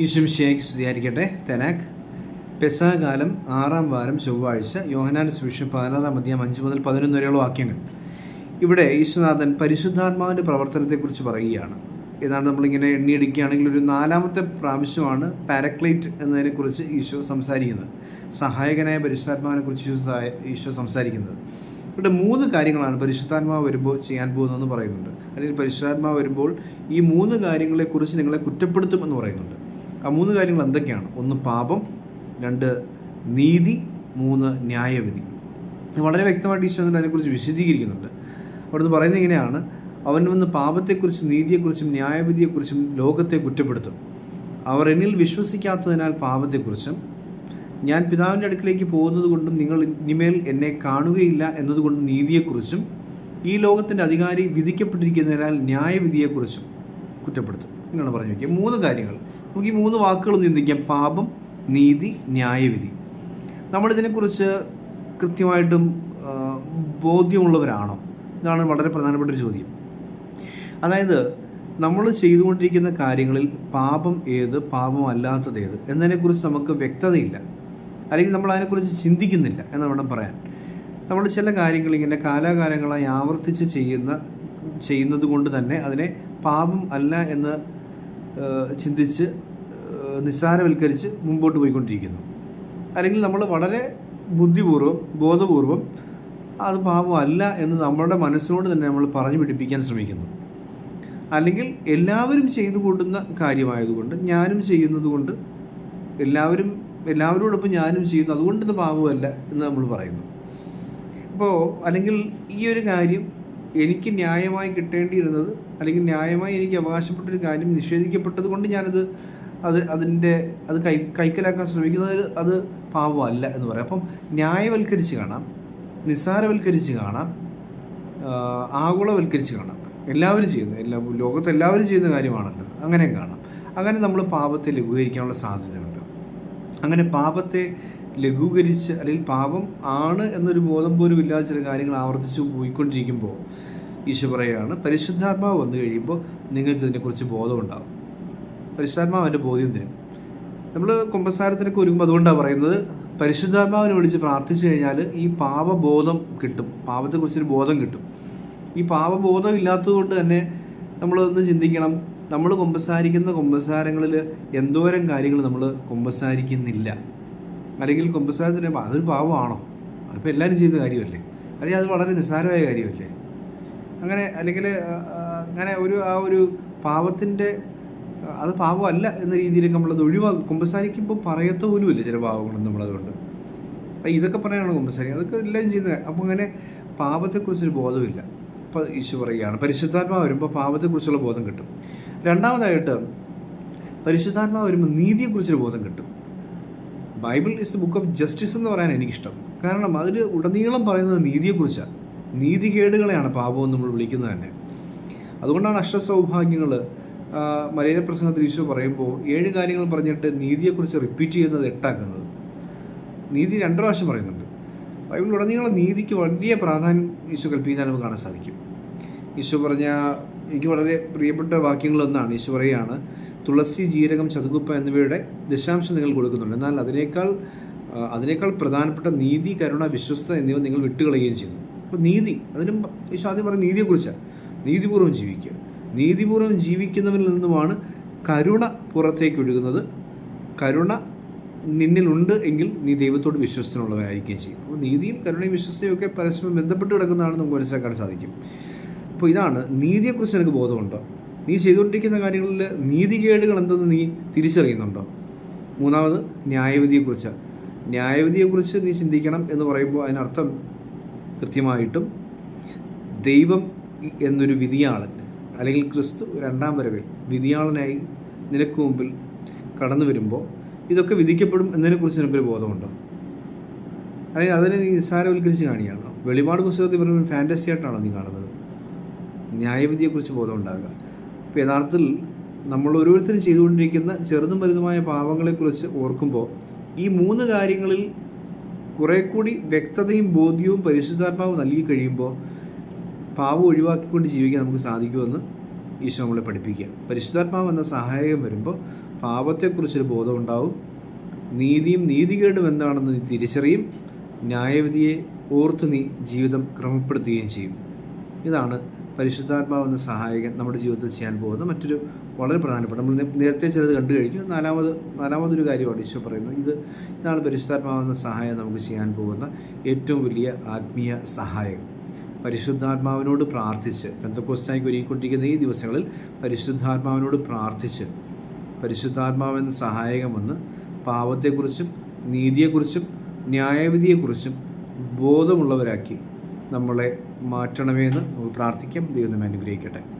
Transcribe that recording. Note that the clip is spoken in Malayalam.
ഈശുംശിയായി സ്തുതിയായിരിക്കട്ടെ തെനാക്ക് പെസാകാലം ആറാം വാരം ചൊവ്വാഴ്ച യോഹനാൻ സുവിശേഷം പതിനാറാം അധ്യായം അഞ്ച് മുതൽ പതിനൊന്ന് വരെയുള്ള വാക്യങ്ങൾ. ഇവിടെ ഈശ്വനാഥൻ പരിശുദ്ധാത്മാവിന്റെ പ്രവർത്തനത്തെക്കുറിച്ച് പറയുകയാണ്. ഏതാണ്ട് നമ്മളിങ്ങനെ എണ്ണിയെടുക്കുകയാണെങ്കിൽ ഒരു നാലാമത്തെ പ്രാവശ്യമാണ് പാരക്ലൈറ്റ് എന്നതിനെക്കുറിച്ച് ഈശോ സംസാരിക്കുന്നത്. സഹായകനായ പരിശുദ്ധാത്മാവിനെ കുറിച്ച് ഈശോ ഈശോ സംസാരിക്കുന്നത്. ഇവിടെ മൂന്ന് കാര്യങ്ങളാണ് പരിശുദ്ധാത്മാവ് വരുമ്പോൾ ചെയ്യാൻ പോകുന്നതെന്ന് പറയുന്നുണ്ട്. അല്ലെങ്കിൽ പരിശുദ്ധാത്മാവ് വരുമ്പോൾ ഈ മൂന്ന് കാര്യങ്ങളെക്കുറിച്ച് നിങ്ങളെ കുറ്റപ്പെടുത്തുമെന്ന് പറയുന്നുണ്ട്. ആ മൂന്ന് കാര്യങ്ങൾ എന്തൊക്കെയാണ്? ഒന്ന് പാപം രണ്ട് നീതി മൂന്ന് ന്യായവിധി. വളരെ വ്യക്തമായിട്ട് ഈശോ അതിനെക്കുറിച്ച് വിശദീകരിക്കുന്നുണ്ട്. അവിടുന്ന് പറയുന്നത് ഇങ്ങനെയാണ് അവൻ വന്ന് പാപത്തെക്കുറിച്ചും നീതിയെക്കുറിച്ചും ന്യായവിധിയെക്കുറിച്ചും ലോകത്തെ കുറ്റപ്പെടുത്തും. അവർ എന്നിൽ വിശ്വസിക്കാത്തതിനാൽ പാപത്തെക്കുറിച്ചും ഞാൻ പിതാവിന്റെ അടുക്കിലേക്ക് പോകുന്നത് കൊണ്ടും നിങ്ങൾ ഇനിമേൽ എന്നെ കാണുകയില്ല എന്നതുകൊണ്ട് നീതിയെക്കുറിച്ചും ഈ ലോകത്തിന്റെ അധികാരി വിധിക്കപ്പെട്ടിരിക്കുന്നതിനാൽ ന്യായവിധിയെക്കുറിച്ചും കുറ്റപ്പെടുത്തും. എന്നാണ് പറഞ്ഞു വയ്ക്കുക മൂന്ന് കാര്യങ്ങൾ. നമുക്ക് ഈ മൂന്ന് വാക്കുകൾ ചിന്തിക്കാം. പാപം നീതി ന്യായവിധി. നമ്മളിതിനെക്കുറിച്ച് കൃത്യമായിട്ടും ബോധ്യമുള്ളവരാണോ? ഇതാണ് വളരെ പ്രധാനപ്പെട്ട ഒരു ചോദ്യം. അതായത് നമ്മൾ ചെയ്തുകൊണ്ടിരിക്കുന്ന കാര്യങ്ങളിൽ പാപം ഏത് പാപം അല്ലാത്തത് ഏത് എന്നതിനെക്കുറിച്ച് നമുക്ക് വ്യക്തതയില്ല. അല്ലെങ്കിൽ നമ്മൾ അതിനെക്കുറിച്ച് ചിന്തിക്കുന്നില്ല എന്ന് വേണം പറയാൻ. നമ്മൾ ചില കാര്യങ്ങൾ ഇങ്ങനെ കാലാകാലങ്ങളായി ആവർത്തിച്ച് ചെയ്യുന്ന ചെയ്യുന്നത് കൊണ്ട് തന്നെ അതിനെ പാപം അല്ല എന്ന് ചിന്തിച്ച് നിസ്സാരവൽക്കരിച്ച് മുമ്പോട്ട് പോയിക്കൊണ്ടിരിക്കുന്നു. അല്ലെങ്കിൽ നമ്മൾ വളരെ ബുദ്ധിപൂർവം ബോധപൂർവം അത് പാപമല്ല എന്ന് നമ്മുടെ മനസ്സിനോട് തന്നെ നമ്മൾ പറഞ്ഞു പിടിപ്പിക്കാൻ ശ്രമിക്കുന്നു. അല്ലെങ്കിൽ എല്ലാവരും ചെയ്തു കൂട്ടുന്ന കാര്യമായതുകൊണ്ട് ഞാനും ചെയ്യുന്നത് കൊണ്ട് എല്ലാവരും എല്ലാവരോടൊപ്പം ഞാനും ചെയ്യുന്നു അതുകൊണ്ട് ഇത് പാപമല്ല എന്ന് നമ്മൾ പറയുന്നു. അപ്പോൾ അല്ലെങ്കിൽ ഈ ഒരു കാര്യം എനിക്ക് ന്യായമായി കിട്ടേണ്ടിയിരുന്നത് അല്ലെങ്കിൽ ന്യായമായി എനിക്ക് അവകാശപ്പെട്ടൊരു കാര്യം നിഷേധിക്കപ്പെട്ടത് കൊണ്ട് ഞാനത് അത് അതിന്റെ അത് കൈ കൈക്കലാക്കാൻ ശ്രമിക്കുന്നത് അത് പാവമല്ല എന്ന് പറയാം. അപ്പം ന്യായവൽക്കരിച്ച് കാണാം നിസ്സാരവൽക്കരിച്ച് കാണാം ആഗോളവൽക്കരിച്ച് കാണാം. എല്ലാവരും ചെയ്യുന്ന എല്ലാ ലോകത്ത് എല്ലാവരും ചെയ്യുന്ന കാര്യമാണല്ലോ. അങ്ങനെ കാണാം. അങ്ങനെ നമ്മൾ പാപത്തെ ലഘൂകരിക്കാനുള്ള സാധ്യതയുണ്ട്. അങ്ങനെ പാപത്തെ ലഘൂകരിച്ച് അല്ലെങ്കിൽ പാപം ആണ് എന്നൊരു ബോധം പോലും ഇല്ലാതെ ചില കാര്യങ്ങൾ ആവർത്തിച്ച് പോയിക്കൊണ്ടിരിക്കുമ്പോൾ ഈശോ പറയുകയാണ് പരിശുദ്ധാത്മാവ് വന്നു കഴിയുമ്പോൾ നിങ്ങൾക്ക് ഇതിനെക്കുറിച്ച് ബോധമുണ്ടാകും പരിശുദ്ധാത്മാവ് അവന്റെ ബോധ്യം തരും. നമ്മൾ കുമ്പസാരത്തിനൊക്കെ ഒരുങ്ങുമ്പോൾ അതുകൊണ്ടാണ് പറയുന്നത് പരിശുദ്ധാത്മാവിനെ വിളിച്ച് പ്രാർത്ഥിച്ചു കഴിഞ്ഞാൽ ഈ പാപബോധം കിട്ടും. പാപത്തെക്കുറിച്ചൊരു ബോധം കിട്ടും. ഈ പാപബോധം ഇല്ലാത്തതുകൊണ്ട് തന്നെ നമ്മളൊന്ന് ചിന്തിക്കണം. നമ്മൾ കുമ്പസാരിക്കുന്ന കുമ്പസാരങ്ങളിൽ എന്തോരം കാര്യങ്ങൾ നമ്മൾ കുമ്പസാരിക്കുന്നില്ല. അല്ലെങ്കിൽ കുമ്പസാരത്തിന് അതൊരു പാവമാണോ അതിപ്പോൾ എല്ലാവരും ചെയ്യുന്ന കാര്യമല്ലേ? അല്ലെങ്കിൽ അത് വളരെ നിസ്സാരമായ കാര്യമല്ലേ? അങ്ങനെ അല്ലെങ്കിൽ അങ്ങനെ ഒരു ആ ഒരു പാവത്തിന്റെ അത് പാവമല്ല എന്ന രീതിയിലേക്ക് നമ്മളത് ഒഴിവാക്കും. കുമ്പസാരിക്കുമ്പോൾ പറയത്ത പോലുമില്ല ചില പാവങ്ങളും നമ്മളതുകൊണ്ട്. അപ്പം ഇതൊക്കെ പറയാനാണ് കുമ്പസാരി. അതൊക്കെ എല്ലാം ചെയ്യുന്നത്. അപ്പോൾ അങ്ങനെ പാപത്തെക്കുറിച്ചൊരു ബോധമില്ല. അപ്പോൾ ഈശോ പറയുകയാണ് പരിശുദ്ധാത്മാവ് വരുമ്പോൾ പാപത്തെക്കുറിച്ചുള്ള ബോധം കിട്ടും. രണ്ടാമതായിട്ട് പരിശുദ്ധാത്മാവ് വരുമ്പോൾ നീതിയെക്കുറിച്ചൊരു ബോധം കിട്ടും. Bible is the book of justice എന്ന് പറയാൻ എനിക്കിഷ്ടം. കാരണം അതിൽ ഉടനീളം പറയുന്നത് നീതിയെക്കുറിച്ചാണ് നീതികേടുകളെയാണ് പാപം നമ്മൾ വിളിക്കുന്നത് തന്നെ. അതുകൊണ്ടാണ് അഷ്ടസൗഭാഗ്യങ്ങൾ മലയാള പ്രസംഗത്തിൽ ഈശോ പറയുമ്പോൾ ഏഴ് കാര്യങ്ങൾ പറഞ്ഞിട്ട് നീതിയെക്കുറിച്ച് റിപ്പീറ്റ് ചെയ്യുന്നത് എട്ടാക്കുന്നത്. നീതി രണ്ടു പ്രാവശ്യം പറയുന്നുണ്ട്. ബൈബിൾ ഉടനീളം നീതിക്ക് വലിയ പ്രാധാന്യം ഈശോ കൽപ്പിക്കാൻ നമുക്ക് കാണാൻ സാധിക്കും. ഈശോ പറഞ്ഞ എനിക്ക് വളരെ പ്രിയപ്പെട്ട വാക്യങ്ങളൊന്നാണ്. ഈശോ പറയുകയാണ് തുളസി ജീരകം ചതുകുപ്പ എന്നിവയുടെ ദശാംശം നിങ്ങൾ കൊടുക്കുന്നുണ്ട്. എന്നാൽ അതിനേക്കാൾ അതിനേക്കാൾ പ്രധാനപ്പെട്ട നീതി കരുണ വിശ്വസ്ത എന്നിവ നിങ്ങൾ വിട്ടുകളയുകയും ചെയ്യുന്നു. അപ്പോൾ നീതി അതിലും ഈശോ പറഞ്ഞ നീതിയെക്കുറിച്ചാണ് നീതിപൂർവം ജീവിക്കുക. നീതിപൂർവം ജീവിക്കുന്നവരിൽ നിന്നുമാണ് കരുണ പുറത്തേക്ക് ഒഴുകുന്നത്. കരുണ നിന്നിലുണ്ട് എങ്കിൽ നീ ദൈവത്തോട് വിശ്വസനുള്ളവരായിരിക്കുകയും ചെയ്യും. അപ്പോൾ നീതിയും കരുണയും വിശ്വസ്തയും ഒക്കെ പരസ്പരം ബന്ധപ്പെട്ട് കിടക്കുന്നതാണ് നമുക്ക് മനസ്സിലാക്കാൻ സാധിക്കും. അപ്പോൾ ഇതാണ് നീതിയെക്കുറിച്ച് നിനക്ക് ബോധമുണ്ടോ? നീ ചെയ്തുകൊണ്ടിരിക്കുന്ന കാര്യങ്ങളിൽ നീതികേടുകൾ എന്തെന്ന് നീ തിരിച്ചറിയുന്നുണ്ടോ? മൂന്നാമത് ന്യായവിധിയെക്കുറിച്ചാണ് ന്യായവിധിയെക്കുറിച്ച് നീ ചിന്തിക്കണം എന്ന് പറയുമ്പോൾ അതിനർത്ഥം കൃത്യമായിട്ടും ദൈവം എന്നൊരു വിധിയാളൻ അല്ലെങ്കിൽ ക്രിസ്തു രണ്ടാം വരവിൽ വിധിയാളനായി നിനക്ക് മുമ്പിൽ കടന്നു വരുമ്പോൾ ഇതൊക്കെ വിധിക്കപ്പെടും എന്നതിനെക്കുറിച്ച് നിനക്കൊരു ബോധമുണ്ടോ? അല്ലെങ്കിൽ അതിനെ നീ നിസ്സാരവൽക്കരിച്ച് കാണിയാണോ? വെളിപാട് പുസ്തകത്തിൽ പറയുമ്പോൾ ഫാന്റസി ആയിട്ടാണോ നീ കാണുന്നത്? ന്യായവിധിയെക്കുറിച്ച് ബോധമുണ്ടാകുക. അപ്പോൾ യഥാർത്ഥത്തിൽ നമ്മൾ ഓരോരുത്തരും ചെയ്തുകൊണ്ടിരിക്കുന്ന ചെറുതും വലുതുമായ പാവങ്ങളെക്കുറിച്ച് ഓർക്കുമ്പോൾ ഈ മൂന്ന് കാര്യങ്ങളിൽ കുറെ കൂടി വ്യക്തതയും ബോധ്യവും പരിശുദ്ധാത്മാവ് നൽകി കഴിയുമ്പോൾ പാവം ഒഴിവാക്കിക്കൊണ്ട് ജീവിക്കാൻ നമുക്ക് സാധിക്കുമെന്ന് ഈശോ നമ്മളെ പഠിപ്പിക്കുക. പരിശുദ്ധാത്മാവ് എന്ന സഹായകം വരുമ്പോൾ പാപത്തെക്കുറിച്ചൊരു ബോധമുണ്ടാവും. നീതിയും നീതികേടും എന്താണെന്ന് നീ തിരിച്ചറിയും. ന്യായവിധിയെ ഓർത്ത് നീ ജീവിതം ക്രമപ്പെടുത്തുകയും ചെയ്യും. ഇതാണ് പരിശുദ്ധാത്മാവെന്ന സഹായകൻ നമ്മുടെ ജീവിതത്തിൽ ചെയ്യാൻ പോകുന്ന മറ്റൊരു വളരെ പ്രധാനപ്പെട്ട നമ്മൾ നേരത്തെ ചിലത് കണ്ടു കഴിഞ്ഞു. നാലാമത് നാലാമതൊരു കാര്യമാണ് ഈശോ പറയുന്നത്. ഇത് ഇതാണ് പരിശുദ്ധാത്മാവെന്ന സഹായം നമുക്ക് ചെയ്യാൻ പോകുന്ന ഏറ്റവും വലിയ ആത്മീയ സഹായകം പരിശുദ്ധാത്മാവിനോട് പ്രാർത്ഥിച്ച് ബന്ധക്കോസ്റ്റായിക്ക് ഒരുങ്ങിക്കൊണ്ടിരിക്കുന്ന ഈ ദിവസങ്ങളിൽ പരിശുദ്ധാത്മാവിനോട് പ്രാർത്ഥിച്ച് പരിശുദ്ധാത്മാവെന്ന സഹായകം വന്ന് പാവത്തെക്കുറിച്ചും നീതിയെക്കുറിച്ചും ന്യായവിധിയെക്കുറിച്ചും ബോധമുള്ളവരാക്കി നമ്മളെ മാറ്റണമെന്ന് എന്ന് പ്രാർത്ഥിക്കാം. ദൈവം നമ്മെ അനുഗ്രഹിക്കട്ടെ.